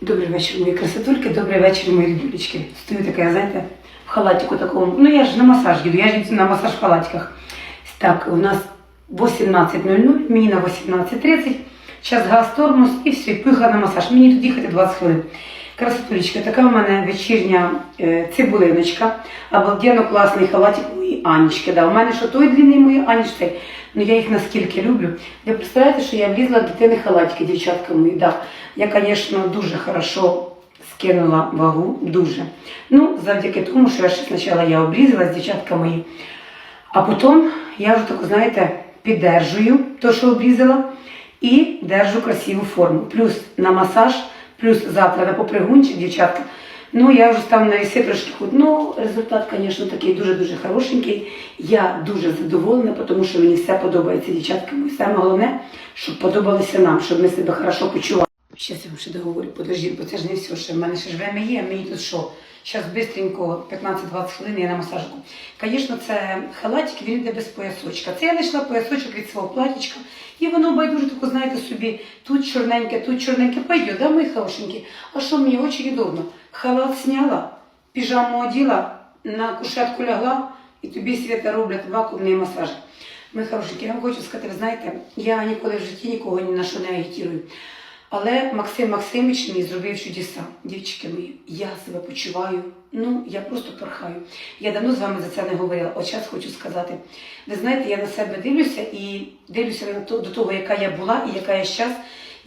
Добрий вечір, мої красотульки, добрий вечір, мої рідулечки. Стою така, знаєте, в халатику такому. Ну я ж на масаж їду, я ж на масаж в халатиках. Так, у нас 18.00, мені на 18.30. Час газ тормоз і все, поїхала на масаж. Мені тут їхати 20 хвилин. Красотулечка, така у мене вечірня е, цибулиночка, обалденно класний халатик Анічки. Да, у мене що той длинний моєї Анічки, ну я їх наскільки люблю. Ви представляєте, що я влізла дитини халатики, дівчатка мої. Да. Я, звісно, дуже хорошо скинула вагу, дуже. Ну, завдяки тому, що я ще спочатку я обрізала з дівчатка мої. А потім я вже таку, знаєте, піддержую те, що обрізала, і держу красиву форму. Плюс на масаж, плюс завтра на попригунчик, дівчатка. Ну, я вже став на віси трошки худ. Ну, результат, звісно, такий дуже-дуже хорошенький. Я дуже задоволена, тому що мені все подобається, дівчаткам. І Саме головне, щоб подобалося нам, щоб ми себе хорошо почували. Щас я вам ще договорю, подождіть, бо це ж не все, що в мене ще ж время є, мені тут що? Зараз бистренько, 15-20 хвилин я на масажку. Звісно, це халатик, він йде без поясочка. Це я знайшла поясочок від свого платічка, і воно байдуже тако, знаєте собі, тут чорненьке, тут чорненьке, пойде, да, мої хорошенькі? А що мені очень удобно? Халат сняла, піжаму оділа, на кушетку лягла, і тобі свята роблять вакуумний масаж. Мої хорошенькі, я вам хочу сказати, ви знаєте, я ніколи в житті нікого ні на що не агітірую. Але Максим Максимович мені зробив чудеса. Дівчики мої, я себе почуваю. Ну, я просто порхаю. Я давно з вами за це не говорила. От зараз хочу сказати. Ви знаєте, я на себе дивлюся і дивлюся до того, яка я була і яка я зараз.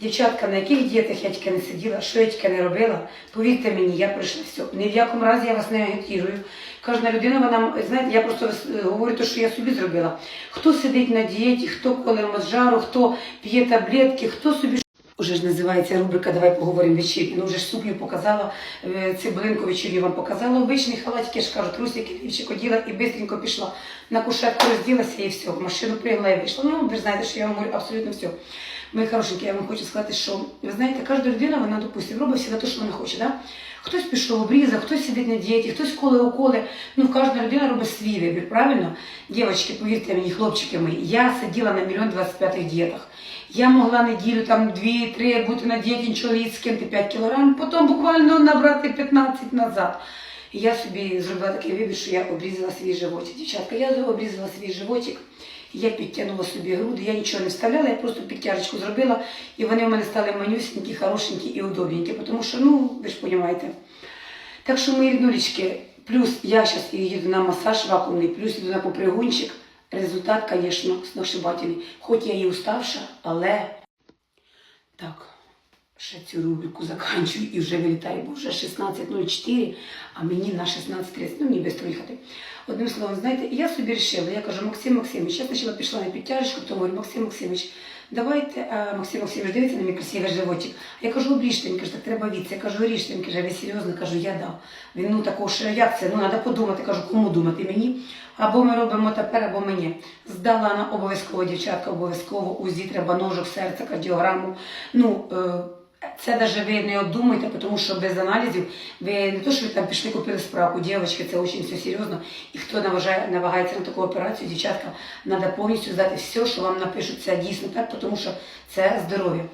Дівчатка, на яких дієтах я тільки не сиділа, що я тільки не робила, повірте мені, я пройшла все. Ні в якому разі я вас не агітірую. Кожна людина, вона, знаєте, я просто е, говорю те, що я собі зробила. Хто сидить на дієті, хто коли мозжару, хто п'є таблетки, хто собі Уже ж називається рубрика Давай поговоримо вечірні. Ну вже ж сукню показала, е, цибулинку вечірню вам показала. Обичний халатик, я ж кажу, трусики, лівчик оділа і бистренько пішла. На кушетку розділася і все. Машину пригла і вийшла. Ну, ви знаєте, що я вам говорю абсолютно все. Мої хорошенькі, я вам хочу сказати, що ви знаєте, кожна людина, вона, допустимо, робить всегда те, що вона хоче. Да? Хтось пішов обрізав, хтось сидить на дієті, хтось коле уколи. Ну, кожна людина робить свій вибір, правильно? Дівчатки, повірте мені, хлопчики мої, я сиділа на мільйон 25 дієтах. Я могла неділю, там дві-три бути на дієті, їсти, скинути 5 кілограм, потім буквально набрати 15 назад. І я собі зробила такий вибір, що я обрізала свій животик. Дівчатка, я обрізала свій животик, я підтягнула собі груди, я нічого не вставляла, я просто підтяжечку зробила, і вони в мене стали манюсенькі, хорошенькі і удобненькі, тому що, ну, ви ж розумієте. Так що, мої ріднулечки, плюс я зараз їду на масаж вакуумний, плюс йду на попригунчик. Результат, звісно, сногсшибательний. Хоч я і уставша, але так, ще цю рубрику заканчую і вже вилітаю, бо вже 16.04, а мені на 16.30, ну мені без їхати. Одним словом, знаєте, я собі вирішила, я кажу, Максим Максимович, я спочатку пішла на підтяжечку, потім говорю, Максим Максимович, давайте, а Максим Максимович, дивіться на мій красивий животик. Я кажу, обріжте, він каже, так треба віце. Я кажу, ріжте, він каже, ви серйозно, кажу, я дав. Він, ну також, як це, ну треба подумати, кажу, кому думати, мені? Або ми робимо тепер, або мені. Здала на обов'язково дівчатка, обов'язково УЗІ, треба ножок, серця, кардіограму. Ну, е, це навіть ви не обдумуйте, тому що без аналізів ви не то, що ви там пішли, купили справку, дівчатки, це дуже все серйозно. І хто наважає, навагається на таку операцію, дівчатка, треба повністю здати все, що вам напишуть, це дійсно так, тому що це здоров'я.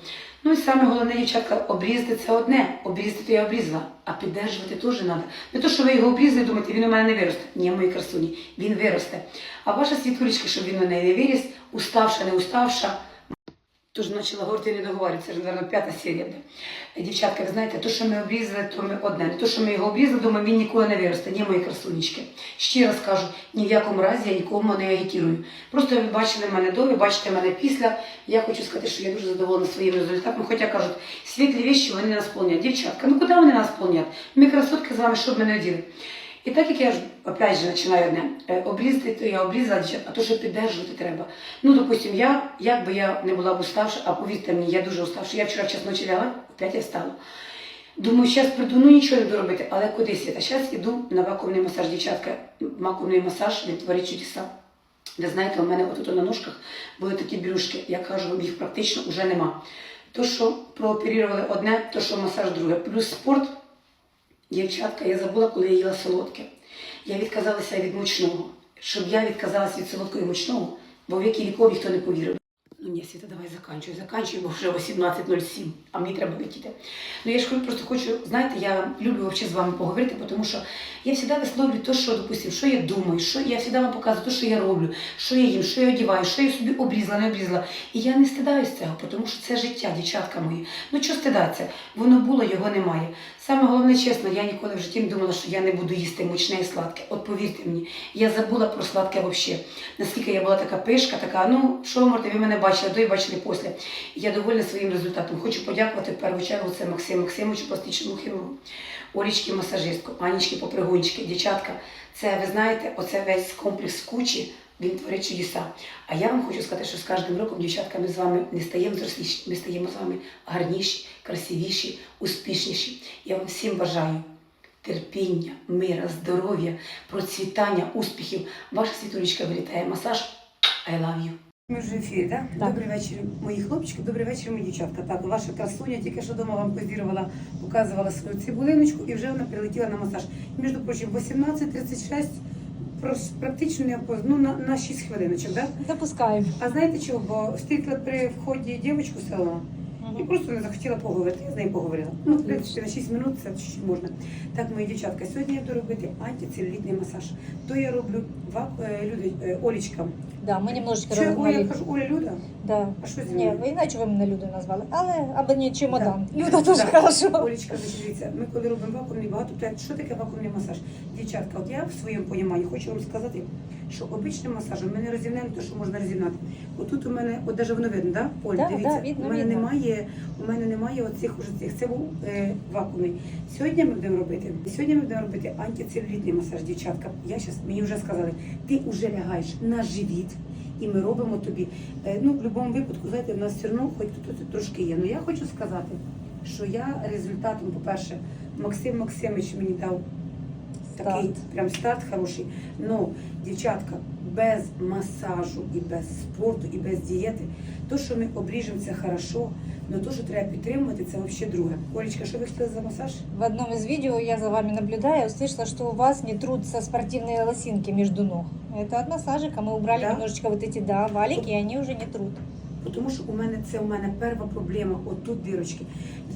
Ну і саме головне, дівчатка, обрізати це одне. Обрізати то я обрізала, а піддержувати теж треба. Не то, що ви його обрізали, думаєте, він у мене не виросте. Ні, мої красуні, він виросте. А ваша світулечка, щоб він у неї не виріс, уставша, не уставша. Тож почала говорити не договорюю, це ж, мабуть, п'ята серія буде. Дівчатка, ви знаєте, то, що ми обрізали, то ми одне. Не то, що ми його обрізали, думаю, він ніколи не виросте. Ні, мої красунечки. Ще раз кажу, ні в якому разі я нікому не агітірую. Просто ви бачили мене до, ви бачите мене після. Я хочу сказати, що я дуже задоволена своїм результатом. Хоча кажуть, світлі віщі вони нас сповнять. Дівчатка, ну куди вони нас сповнять? Ми красотки з вами, що б ми не оділи. І так як я ж опять же починаю одне, е, обрізати, то я обрізала, а то що піддержувати треба. Ну, допустим, я, як би я не була б уставша, а повірте мені, я дуже уставша. Я вчора час ночі лягла, опять я встала. Думаю, зараз прийду, ну нічого не буду робити, але кудись я. Та зараз іду на вакуумний масаж, дівчатка, вакуумний масаж, він творить чудеса. Ви знаєте, у мене отут на ножках були такі брюшки, я кажу, їх практично вже нема. То, що прооперували одне, то, що масаж друге. Плюс спорт, Дівчатка, я забула, коли я їла солодке. Я відказалася від мучного. Щоб я відказалася від солодкого і мучного, бо в які вікові ніхто не повірив. Ну ні, Світа, давай заканчуй. Заканчуй, бо вже 18.07, а мені треба летіти. Ну я ж просто хочу, знаєте, я люблю взагалі з вами поговорити, тому що я завжди висловлюю те, що, допустим, що я думаю, що я завжди вам показую те, що я роблю, що я їм, що я одіваю, що я собі обрізала, не обрізала. І я не стидаюсь цього, тому що це життя, дівчатка мої. Ну що стидатися? Воно було, його немає. Саме головне, чесно, я ніколи в житті не думала, що я не буду їсти мучне і сладке. От повірте мені, я забула про сладке взагалі. Наскільки я була така пишка, така, ну що ви можете, ви мене бачили до і бачили після. Я довольна своїм результатом. Хочу подякувати в першу чергу це Максиму Максимовичу, пластичному хірургу, Олічки масажистку, Анічки попригунчики, дівчатка. Це ви знаєте, оце весь комплекс кучі. Він творить чудеса. А я вам хочу сказати, що з кожним роком, дівчатка, ми з вами не стаємо зросліші, ми стаємо з вами гарніші, красивіші, успішніші. Я вам всім бажаю терпіння, мира, здоров'я, процвітання, успіхів. Ваша світулечка вилітає масаж. I love you. Ми вже в ефірі, так? Так. Добрий вечір, мої хлопчики, добрий вечір, мої дівчатка. Так, ваша красуня тільки що дома вам позірувала, показувала свою цибулиночку і вже вона прилетіла на масаж. Між прочим, 18.36, прос- практично ну, на, на 6 хвилиночок, так? Запускаємо. А знаєте чого? Бо стрітла при вході дівчинку в салону і просто не захотіла поговорити. Я з нею поговорила. Ну, в на 6 минут це чуть можна. Так, мої дівчатка, сьогодні я буду робити антицелюлітний масаж. То я роблю вак... е, люди, е, Олічка. Да, ми немножечко Чи Оля, я кажу, Оля Люда? Да. А що з Ні, ними? ви іначе ви мене Людою назвали, але або не чемодан. Да. Люда дуже Да. хорошо. Олечка, значить, дивіться, ми коли робимо вакуумний багато, то що таке вакуумний масаж? Дівчатка, от я в своєму поніманні хочу вам сказати, що обичним масажем ми не розімнемо те, що можна розімнати. Отут у мене, от навіть воно видно, да? Оль, Да, дивіться, да, видно, у мене видно. немає, у мене немає оцих уже цих. Це був е, вакуумний. Сьогодні ми будемо робити. Сьогодні ми будемо робити антицелюлітний масаж, дівчатка. Я щас, мені вже сказали, ти вже лягаєш на живіт. І ми робимо тобі. Е, Ну, в будь-якому випадку, знаєте, в нас все одно хоч тут трошки є. Ну я хочу сказати, що я результатом, по-перше, Максим Максимович мені дав такий Старт. прям старт хороший. Ну, дівчатка, без масажу і без спорту, і без дієти, то, що ми обріжемо, це хорошо, але то, що треба підтримувати, це взагалі друге. Олечка, що ви хотіли за масаж? В одном из видео я за вами наблюдаю, услышала, что у вас не трутся спортивные лосинки между ног. Это от массажика. Мы убрали Да? немножечко вот эти, да, валики, и они уже не трут. Бо Тому що у мене це у мене перша проблема, отут дірочки.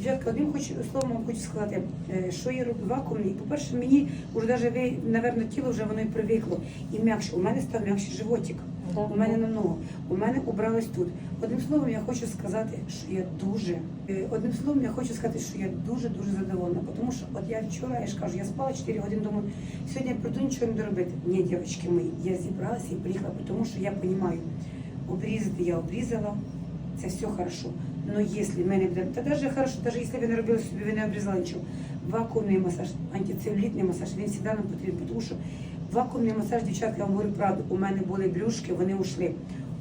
Дівчатка, одним хочу словом вам хочу сказати, е, що я роблю вакуумний. По-перше, мені вже навіть ви, напевно, тіло вже воно і привикло. І м'якше. У мене став м'якший животик. У мене на ногу, у мене убралось тут. Одним словом, я хочу сказати, що я дуже, е, одним словом, я хочу сказати, що я дуже дуже задоволена. Тому що от я вчора, я ж кажу, я спала 4 години, думаю, сьогодні я прийду нічого не доробити. Ні, дівчатки мої, я зібралася і приїхала, тому що я розумію, обрізати я обрізала, це все хорошо. Но якщо в мене буде, та навіть хорошо, навіть якщо ви не робили собі, ви не обрізали нічого. Вакуумний масаж, антицелюлітний масаж, він завжди нам потрібен, тому що вакуумний масаж, дівчатка, я вам говорю правду, у мене були брюшки, вони ушли.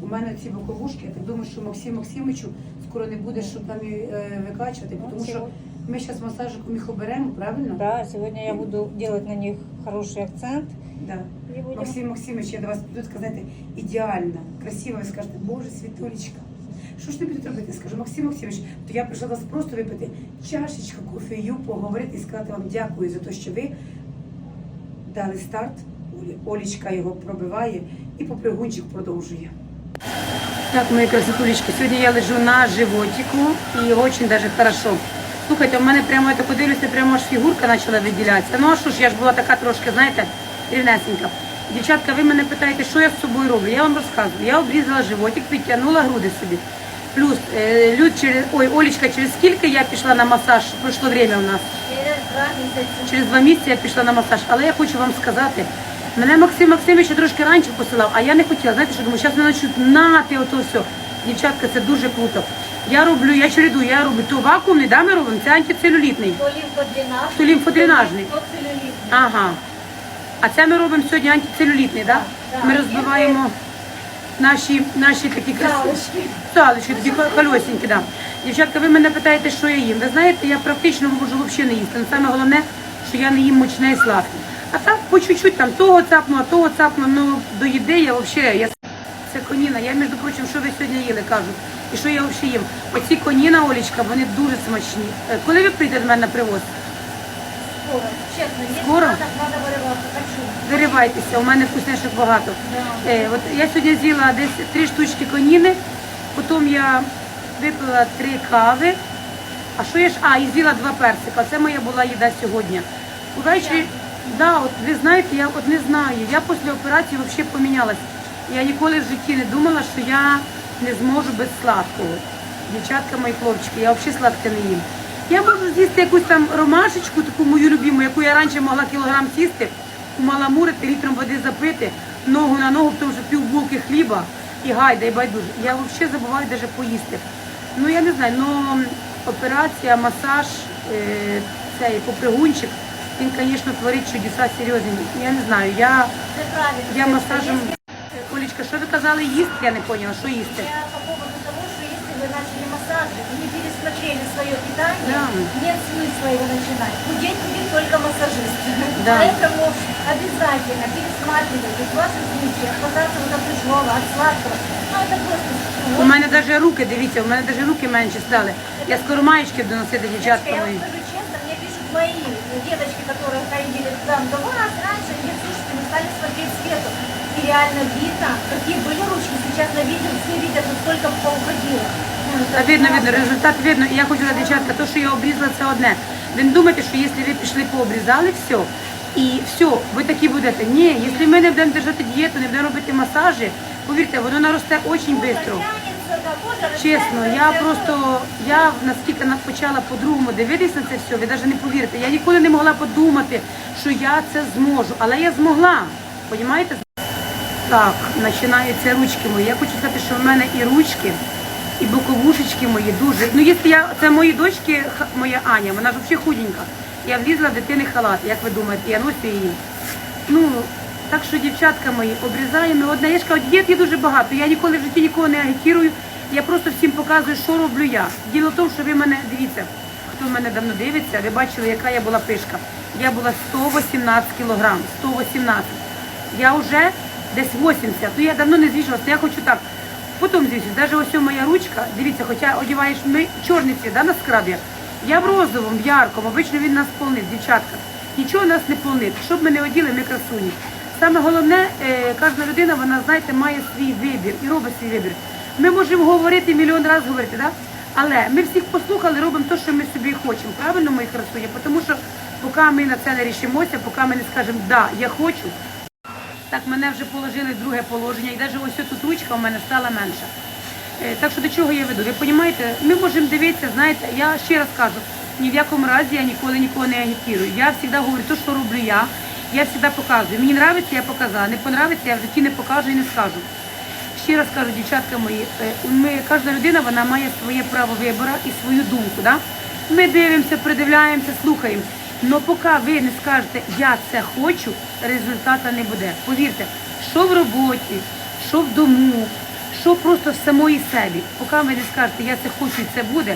У мене ці боковушки, я так думаю, що Максим Максимовичу скоро не буде, що там і, е, викачувати, Ну, тому що ми зараз масажиком їх оберемо, правильно? Да, сегодня я буду делать на них хороший акцент. Да. Максим Максимович, я до вас піду сказати ідеально, красиво, ви скажете, Боже, світулечка. Що ж ти будете робити? Скажу, Максим Максимович, то я прийшла вас просто випити чашечку кофею, поговорити і сказати вам дякую за те, що ви дали старт. Олічка його пробиває і попригунчик продовжує. Так, мої красотулечки, сьогодні я лежу на животику і дуже даже хорошо. Слухайте, у мене прямо я так подивлюся, прямо аж фігурка почала виділятися. Ну а що ж, я ж була така трошки, знаєте, рівнесенька. Дівчатка, ви мене питаєте, що я з собою роблю? Я вам розказую. Я обрізала животик, підтягнула груди собі. Плюс е, люд через ой, Олічка, через скільки я пішла на масаж? Пройшло время у нас. Через два месяца. Через два місяці я пішла на масаж. Але я хочу вам сказати, мене Максим Максимович трошки раніше посилав, а я не хотіла. Знаєте, що думаю, зараз мене почнуть нати ото все. Дівчатка, це дуже круто. Я роблю, я чередую, я роблю то вакуумний, да, ми робимо, це антицелюлітний. То лімфодренажний. То целлюлитный. Ага. А це ми робимо сьогодні антицелюлітний, да? Да, Ми розбиваємо наші, наші такі красиві. Салочки, такі колесенькі, да. Дівчатка, ви мене питаєте, що я їм. Ви знаєте, я практично можу взагалі не їсти. Але саме головне, що я не їм мучне і сладке. А так по чуть-чуть там того цапну, а того цапну, ну до їди я взагалі. Я... Це коніна. Я, між прочим, що ви сьогодні їли, кажуть. І що я взагалі їм. Оці коніна, Олічка, вони дуже смачні. Е, Коли ви прийдете до мене на привоз? Скоро. Честно, если Скоро? надо вырываться. Хочу. У мене вкусняшок багато. Е, от я сьогодні з'їла десь три штучки коніни Потім я випила три кави. А що я ж? А, і з'їла два персика. Це моя була їда сьогодні. Увечері, да, от ви знаєте, я от не знаю. Я після операції взагалі помінялась. Я ніколи в житті не думала, що я не зможу без сладкого. Дівчатка мої хлопчики, я взагалі сладке не їм. Я можу з'їсти якусь там ромашечку, таку мою любиму, яку я раніше могла кілограм сісти, умаламурити, літром води запити, ногу на ногу, тому що пів булки хліба і гайда, і байдуже. Я взагалі забуваю навіть поїсти. Ну я не знаю, ну операція, масаж, е, цей попригунчик, він, звісно, творить чудеса серйозні. Я не знаю, я, Це правильно. я масажем. Олечка, що ви казали їсти? Я не поняла, що їсти? Я по поводу того, что если вы начали массаж и не пересмотрели свое питание, Да. нет смысла его начинать. Худеть будет только массажист. Да. Поэтому обязательно пересматривайте в вашем случае отказаться вот от ручного, от сладкого. Ну, это просто... У мене навіть руки, дивіться, у мене навіть руки менше стали. Я скоро маєчки буду носити Девочка, дівчатка я мої. вам скажу честно, мне пишут мои девочки, которые ходили там до вас раньше, говорят, слушайте, мы стали смотреть свету. И реально видно, какие были ручки. Сейчас на видео все видят, насколько поуходило. Ну, это Та видно, правда. видно, результат видно. І я хочу сказати, дівчатка, то, що я обрізала, це одне. Ви не думайте, що якщо ви пішли пообрізали все, і все, ви такі будете. Ні, якщо ми не будемо держати дієту, не будемо робити масажі, повірте, воно наросте дуже швидко. Чесно, я просто я наскільки почала по-другому дивитися на це все, ви навіть не повірите. Я ніколи не могла подумати, що я це зможу, але я змогла. Понімаєте? Так, починаються ручки мої. Я хочу сказати, що в мене і ручки, і боковушечки мої дуже. Ну, якщо я це мої дочки, моя Аня, вона ж взагалі худенька. Я влізла в дитини халат, як ви думаєте, я носю її. Ну, так що, дівчатка мої, обрізаємо одне. Я ж кажу, є дуже багато. Я ніколи в житті нікого не агітірую. Я просто всім показую, що роблю я. Діло в тому, що ви мене дивіться, хто мене давно дивиться, ви бачили, яка я була пишка. Я була 118 кілограм, 118. Я вже десь 80. Ну я давно не звішувалася, я хочу так. Потім звішусь. Навіть ось моя ручка, дивіться, хоча одягаєш ми чорний цвіт, да, на скрабі. Я в розовому, в яркому, обично він нас полнить, дівчатка. Нічого нас не полнить. Щоб ми не оділи, ми красуні. Саме головне, е, кожна людина, вона, знаєте, має свій вибір і робить свій вибір. Ми можемо говорити мільйон разів говорити, да? але ми всіх послухали, робимо те, що ми собі хочемо. Правильно, мої красуні? Тому що поки ми на це не рішимося, поки ми не скажемо да, я хочу, так, мене вже положили в друге положення, і навіть ось тут ручка у мене стала менша. Е, Так що до чого я веду? Ви розумієте, ми можемо дивитися, знаєте, я ще раз кажу, ні в якому разі я ніколи нікого не агітую. Я завжди говорю те, що роблю я, я завжди показую. Мені подобається, я показала. Не подобається, я в житті не покажу і не скажу. Ще раз кажу, дівчатка мої, е, ми, кожна людина вона має своє право вибору і свою думку. Да? Ми дивимося, придивляємося, слухаємо. Але поки ви не скажете я це хочу, результату не буде. Повірте, що в роботі, що в дому, що просто в самої себе. Поки ви не скажете я це хочу і це буде,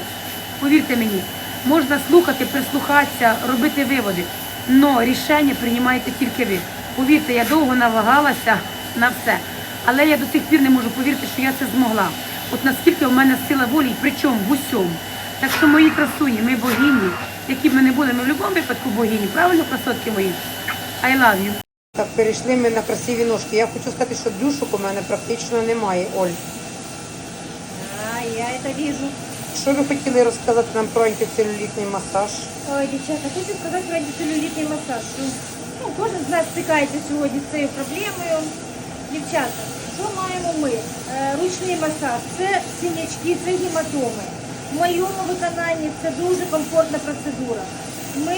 повірте мені, можна слухати, прислухатися, робити виводи. Но рішення приймаєте тільки ви. Повірте, я довго навагалася на все. Але я до сих пір не можу повірити, що я це змогла. От наскільки в мене сила волі, і причому в усьому. Так що мої красуні, ми богині, які б ми не були, ми в будь-якому випадку богині. Правильно, красотки мої? I love you. Так, перейшли ми на красиві ножки. Я хочу сказати, що дюшок у мене практично немає, Оль. А, я это вижу. Що ви хотіли розказати нам про антицелюлітний масаж? Ой, дівчата, хочу сказати про антицелюлітний масаж. Ну, Ну, кожен з нас стикається сьогодні з цією проблемою. Дівчата, що маємо ми? Е, ручний масаж, це синячки, це гематоми. В моєму виконанні це дуже комфортна процедура. Ми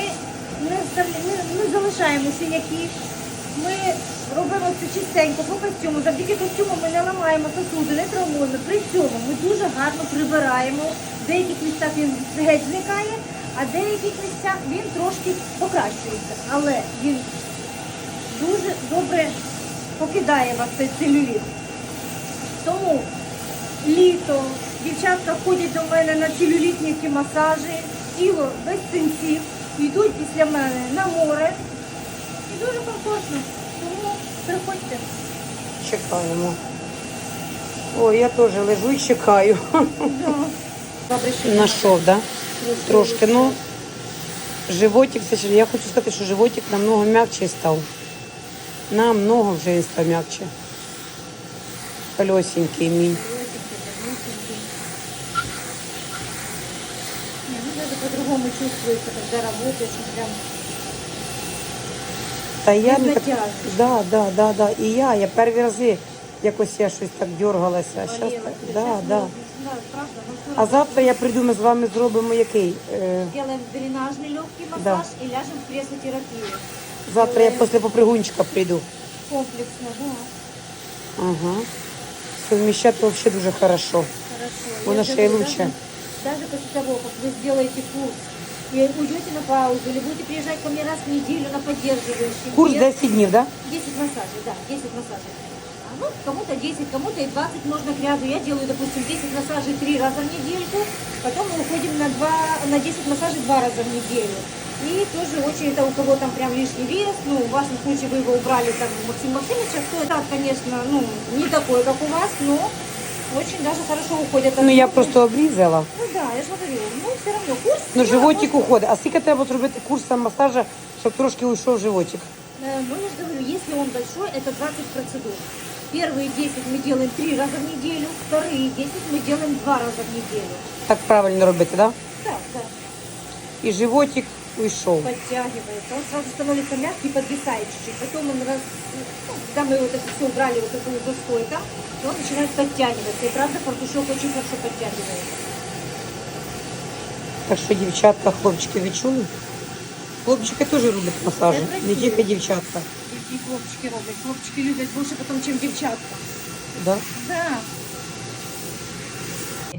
не залишаємо синяки, ми робимо це чистенько по костюму. Завдяки костюму ми не ламаємо сосуди, не травмуємо. При цьому ми дуже гарно прибираємо. В деяких місцях він геть зникає, а в деяких місцях він трошки покращується. Але він дуже добре покидає вас цей целюліт. Тому літо дівчатка ходять до мене на целюлітні масажі, тіло без синців, йдуть після мене на море. Дуже комфортно. Тому приходьте. Чекаємо. О, я теж лежу і чекаю. Нашов, да? Трошки, ну животик, я хочу сказати, що животик намного м'якший став. Намного вже він став м'якше. Колесенький мій. Ну, по-другому чувствуется, когда работаешь, прям Та я не так... Безнатяжно. да, да, да, да. І я, я перші рази якось я щось так дергалася. А щас, болело. так- Сейчас да, мы- да. да, правда, но всё А равно завтра я прийду, ми з вами зробимо який? Е, Сделаем дренажный легкий Да. массаж и ляжем в прессотерапию. завтра я після попригунчика прийду. Комплексно, да. Ага. Совмещати взагалі дуже хорошо. Хорошо. Воно Я ще й говорю, лучше. Даже, даже после того, как вы сделаете курс, и уйдете на паузу, или будете приезжать ко мне раз в неделю на поддерживающий. Курс вес, 10 днів, так? 10 массажей, да, 10 массажей. А, Ну, кому-то 10, кому-то и 20 можно к ряду. Я делаю, допустим, 10 массажей 3 раза в недельку, потом мы уходим на, 2, на 10 массажей 2 раза в неделю. И тоже очень, это у кого там прям лишний вес, ну, в вашем случае вы его убрали, там, Максим Максимович, то это, конечно, ну, не такой, как у вас, но очень даже хорошо уходят. Ну я отходы. просто обрізала. Ну да, я же говорю, ну все равно курс. Ну всё животик равно- уходить. А скільки треба зробити курсом масажу, щоб трошки уйшов животик? Э, Ну, я же говорю, если он большой, это 20 процедур. Первые 10 мы делаем 3 раза в неделю, вторые 10 мы делаем 2 раза в неделю. Так правильно робити, так? Да, да, І животик уйшов. подтягивается. Он сразу становится мягкий, подвисает чуть-чуть. Потом он раз, ну, когда мы вот это все убрали, вот эту застой там, то он начинает подтягиваться. И правда, фартушок очень хорошо подтягивается. Так що дівчатка, хлопчики відчули? Хлопчики теж роблять масажі, Це не працює. тільки дівчатка. И хлопчики роблять. Хлопчики любят больше потом, чем девчатка. Да? Да.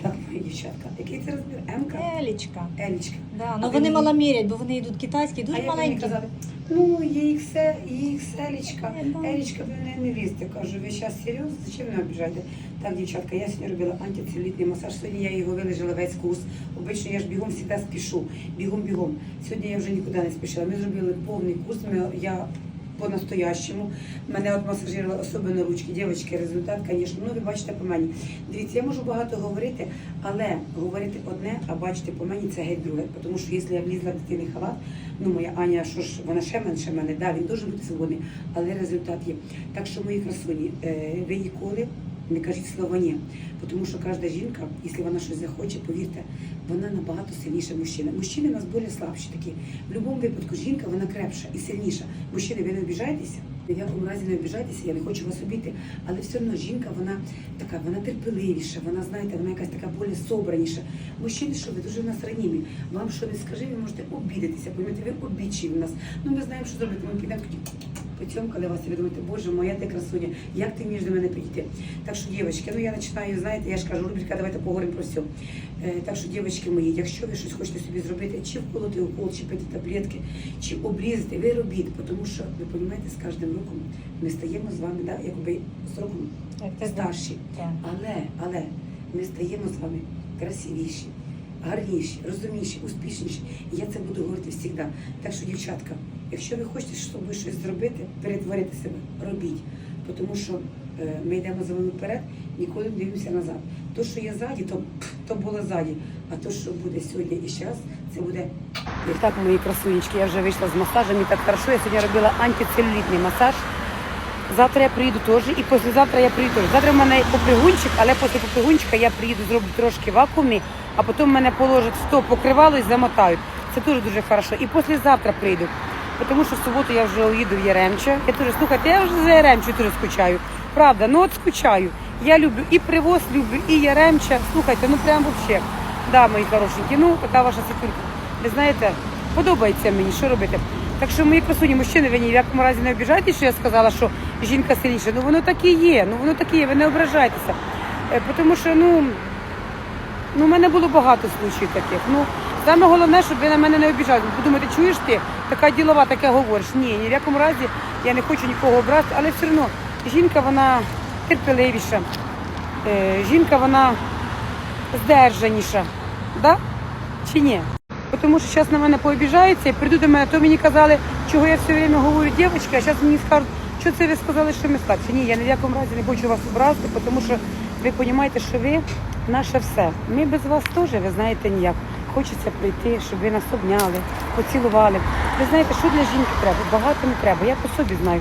Так, мої дівчатка. Який це розмір? М-ка? Елічка. Елічка. Да, А ну ви вони мені- мало мірять, бо вони йдуть китайські, дуже а як ви мені маленькі. Ну, їй все, є XL-ічка. Елічка, ви не, не лізьте. Кажу, ви зараз серйозно? Зачем мене обіжаєте? Так, дівчатка, я сьогодні робила антицелюлітний масаж. Сьогодні я його вилежала весь курс. Обично я ж бігом завжди спішу. Бігом-бігом. Сьогодні я вже нікуди не спішила. Ми зробили повний курс. Ми, я по-настоящему. Мене от масажували особливо ручки. Дівчатки, результат, звісно, ну ви бачите по мені. Дивіться, я можу багато говорити, але говорити одне, а бачити по мені це геть друге. Тому що якщо я влізла в дитини халат, ну моя Аня, що ж вона ще менше мене, да, він дуже бути свободний, але результат є. Так що мої красуні, е, ви ніколи не кажіть слово ні. Тому що кожна жінка, якщо вона щось захоче, повірте, вона набагато сильніша мужчина. Мужчини у нас більш слабші такі. В будь-якому випадку жінка вона крепша і сильніша. Мужчини, ви не обіжаєтеся? Ні в якому разі не обіжайтеся, я не хочу вас обійти. Але все одно жінка, вона така, вона терпеливіша, вона, знаєте, вона якась така більш собраніша. Мужчини, що ви дуже в нас ранімі. Вам що не скажи, ви можете обідатися, поймете, ви обічі в нас. Ну ми знаємо, що зробити. Ми підемо поцьомкали вас і ви думаєте, боже, моя ти красуня, як ти між до мене підійти? Так що, дівчатки, ну я починаю, знаєте, я ж кажу, рубрика, давайте поговоримо про все. Так що, дівчатки мої, якщо ви щось хочете собі зробити, чи вколоти укол, чи пити таблетки, чи обрізати, ви робіть, тому що ви розумієте, з кожним роком ми стаємо з вами, да, якби з роком старші. Але, але ми стаємо з вами красивіші, гарніші, розумніші, успішніші. І я це буду говорити завжди. Так що, дівчатка, якщо ви хочете собою щось зробити, перетворити себе, робіть. Тому що е, ми йдемо за вами вперед, ніколи не дивимося назад. То, що є ззаді, то, то було ззаді. А то, що буде сьогодні і зараз, це буде. Так, мої красунечки, я вже вийшла з масажем, і так хорошо. Я сьогодні робила антицелюлітний масаж. Завтра я приїду теж, і післязавтра я приїду теж. Завтра в мене попригунчик, але після попригунчика я приїду, зроблю трошки вакуумі, а потім мене положать в сто покривало і замотають. Це теж дуже хорошо. І післязавтра прийду. Тому що в суботу я вже уїду в Яремче. Я теж, слухайте, я вже за Яремчу теж скучаю. Правда, ну от скучаю. Я люблю і привоз, люблю, і Яремча. Слухайте, ну прям взагалі. Да, мої хорошенькі, ну така ваша світулька. Ви знаєте, подобається мені, що робити. Так що мої красуні мужчини, ви ні в якому разі не обіжайте, що я сказала, що жінка сильніша. Ну воно так і є, ну воно так і є, ви не ображайтеся. Е, Тому що, ну, ну, в мене було багато случаїв таких. Ну, саме головне, щоб ви на мене не обіжали. Ви подумаєте, чуєш ти, така ділова, таке говориш. Ні, ні в якому разі я не хочу нікого обрати, але все одно жінка вона терпеливіша, е, жінка вона здержаніша. Да? Чи ні? Тому що зараз на мене пообіжаються і прийдуть до мене, то мені казали, чого я все время говорю, дівчатки, а зараз мені скажуть, що це ви сказали, що ми старші. Ні, я ні в якому разі не хочу вас образити, тому що ви розумієте, що ви наше все. Ми без вас теж, ви знаєте, ніяк. Хочеться прийти, щоб ви нас обняли, поцілували. Ви знаєте, що для жінки треба? Багато не треба. Я по собі знаю.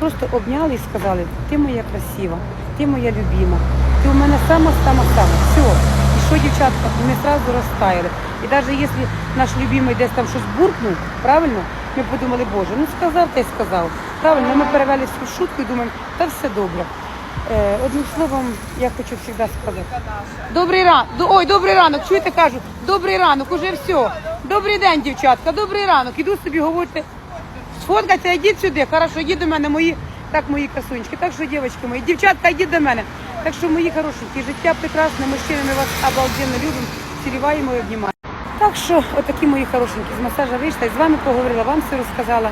Просто обняли і сказали, ти моя красива, ти моя любима, ти у мене сама-сама-сама. Все. І що, дівчатка, ми одразу розтаяли. І навіть якщо наш любимий десь там щось буркнув, правильно, ми подумали, боже, ну сказав та й сказав. Правильно, ми перевели всю шутку і думаємо, та все добре. Е, одним словом, я хочу завжди сказати. Добрий ранок. Ой, добрий ранок. Чуєте, кажу, добрий ранок, уже все. Добрий день, дівчатка, добрий ранок. Іду собі говорити. Сфоткайте, йдіть сюди. Хорошо, йдіть до мене, мої, так, мої красунечки. Так що, дівчатки мої, дівчатка, йдіть до мене. Так що, мої хорошенькі, життя прекрасне, мужчини, ми вас обалденно любимо, цілюваємо і обнімаємо. Так що, отакі мої хорошенькі, з масажа вийшла і з вами поговорила, вам все розказала.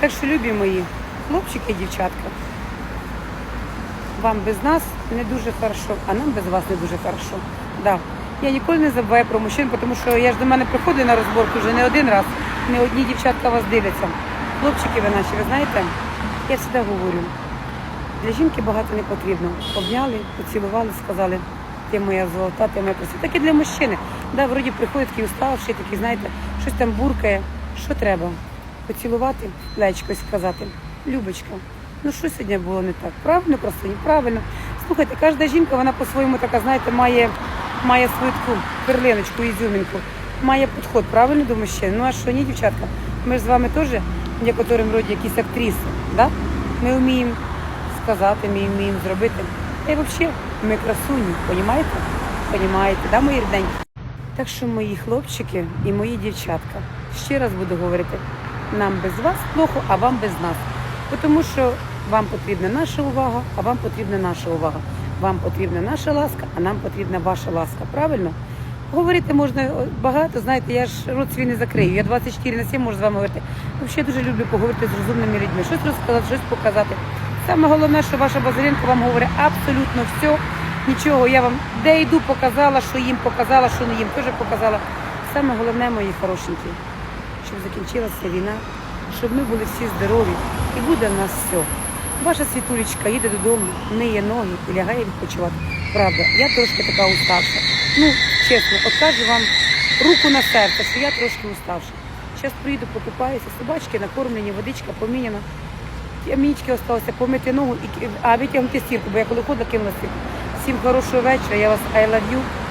Так що, любі мої, хлопчики і дівчатка, вам без нас не дуже хорошо, а нам без вас не дуже хорошо. Да. Я ніколи не забуваю про мужчин, тому що я ж до мене приходжу на розборку вже не один раз, не одні дівчатка вас дивляться. Хлопчики ви наші, ви знаєте, я завжди говорю, для жінки багато не потрібно. Обняли, поцілували, сказали, ти моя золота, ти моя красива. Так і для мужчини. Да, вроді приходить такий уставший, такий, знаєте, щось там буркає. Що треба? Поцілувати, плечко сказати, Любочка, ну що сьогодні було не так? Правильно, красуні? Правильно. Слухайте, кожна жінка, вона по-своєму така, знаєте, має, має свою таку перлиночку, ізюмінку, має підход, правильно до мужчин? Ну а що, ні, дівчатка? Ми ж з вами теж в некоторому роді якісь актриси, да? Ми вміємо сказати, ми вміємо зробити. Та й взагалі, ми красуні, понімаєте? Понімаєте, да, мої рідненькі? Так що мої хлопчики і мої дівчатка, ще раз буду говорити, нам без вас плохо, а вам без нас. Тому що вам потрібна наша увага, а вам потрібна наша увага. Вам потрібна наша ласка, а нам потрібна ваша ласка. Правильно? Говорити можна багато, знаєте, я ж рот свій не закрию. Я 24 на 7 можу з вами говорити. Взагалі дуже люблю поговорити з розумними людьми, щось розказати, щось показати. Саме головне, що ваша Базилінка вам говорить абсолютно все. Нічого, я вам де йду, показала, що їм показала, що не їм теж показала. Саме головне, мої хорошенькі, щоб закінчилася війна, щоб ми були всі здорові і буде в нас все. Ваша світулечка їде додому, миє ноги і лягає відпочивати. Правда, я трошки така уставша. Ну, чесно, от вам руку на серце, що я трошки уставша. Зараз приїду, покупаюся, собачки накормлені, водичка поміняна. Я Мінічки залишилося помити ногу, і, а витягнути стірку, бо я коли ходила, кинула стірку. Всім хорошого вечора, я вас I love you.